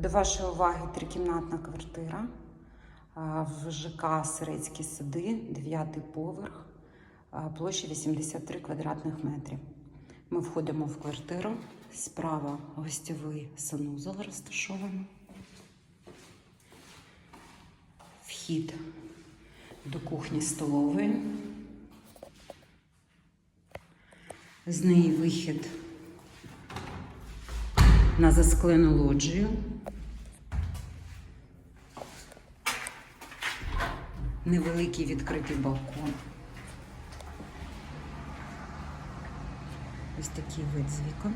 До вашої уваги трикімнатна квартира в ЖК Сирецькі сади, 9 поверх, площа 83 квадратних метрів. Ми входимо в квартиру. Справа гостєвий санузел розташовано. Вхід до кухні столової. З неї вихід на засклену лоджію. Невеликий відкритий балкон. Ось такий вид з вікон.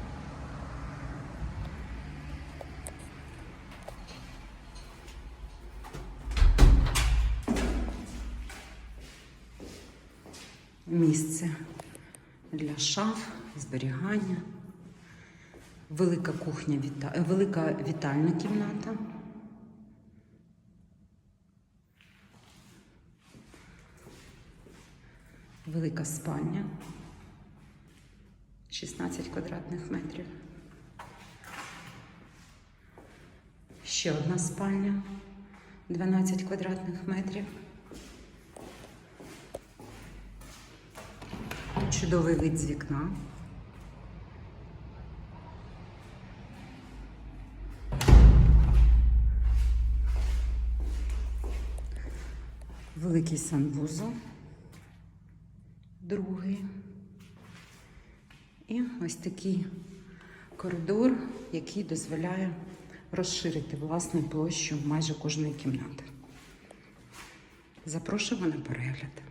Місце для шаф, зберігання. Велика кухня, е, велика вітальна кімната. Велика спальня. 16 квадратних метрів. Ще одна спальня. 12 квадратних метрів. Чудовий вид з вікна. Великий санвузол. Другий. І ось такий коридор, який дозволяє розширити власну площу майже кожної кімнати. Запрошую на перегляд.